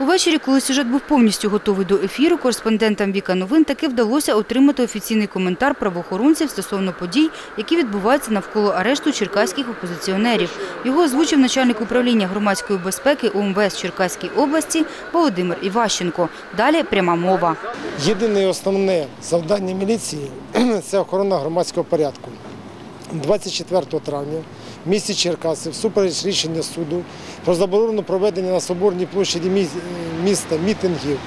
Увечері, коли сюжет був повністю готовий до ефіру, кореспондентам Віка Новин таки вдалося отримати офіційний коментар правоохоронців стосовно подій, які відбуваються навколо арешту черкаських опозиціонерів. Його озвучив начальник управління громадської безпеки УМВС Черкаській області Володимир Іващенко. Далі пряма мова. Єдине і основне завдання міліції це охорона громадського порядку. 24 травня в місті Черкаси всупереч рішення суду про заборону проведення на Соборній площаді міста мітингів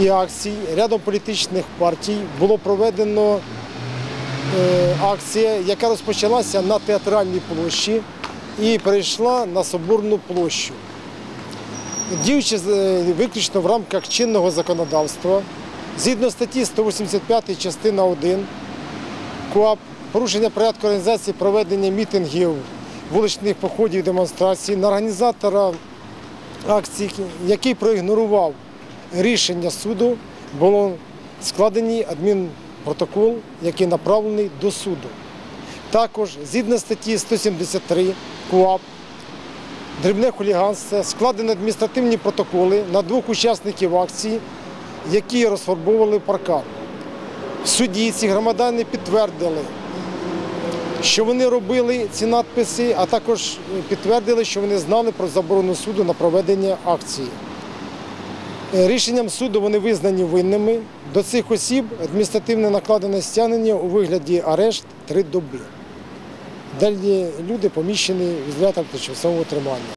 і акцій рядом політичних партій було проведено е, акція, яка розпочалася на театральній площі і перейшла на Соборну площу. Діючи е, виключно в рамках чинного законодавства, згідно статті 185 частина 1 КУАП, порушення порядку організації проведення мітингів, вуличних походів, демонстрацій, на організатора акції, який проігнорував рішення суду, було складений адмінпротокол, який направлений до суду. Також згідно статті 173 КУАП дрібне хуліганство, складені адміністративні протоколи на двох учасників акції, які розфарбовували паркан. Суді ці громадяни підтвердили, що вони робили ці надписи, а також підтвердили, що вони знали про заборону суду на проведення акції. Е, Рішенням суду вони визнані винними. До цих осіб адміністративне накладене стягнення у вигляді арешт три доби. Далі люди поміщені в ізолятор тимчасового тримання.